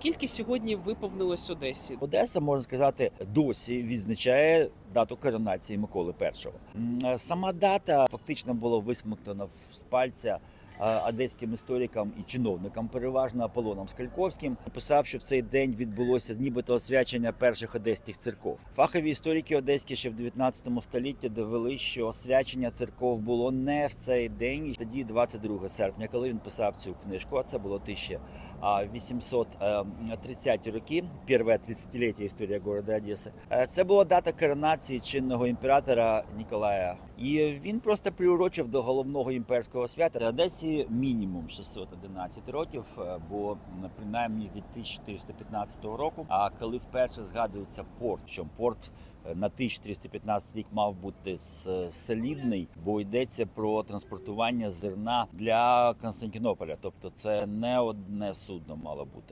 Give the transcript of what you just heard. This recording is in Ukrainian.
Скільки сьогодні виповнилось Одесі? Одеса, можна сказати, досі відзначає дату коронації Миколи І. Сама дата фактично була висмоктана з пальця одеським історикам і чиновникам, переважно Аполлоном Скальковським, писав, що в цей день відбулося нібито освячення перших одеських церков. Фахові історики одеські ще в 19 столітті довели, що освячення церков було не в цей день. Тоді, 22 серпня, коли він писав цю книжку, а це було 1830 роки, перше 30-ліття історії города Одеси. Е, Це була дата коронації чинного імператора Ніколая. І він просто приурочив до головного імперського свята Одесі мінімум 611 років, е, бо принаймні від 1415 року. А коли вперше згадується порт, що порт е, на 1315 рік мав бути солідний, бо йдеться про транспортування зерна для Константинополя. Тобто це не одне судно мало бути.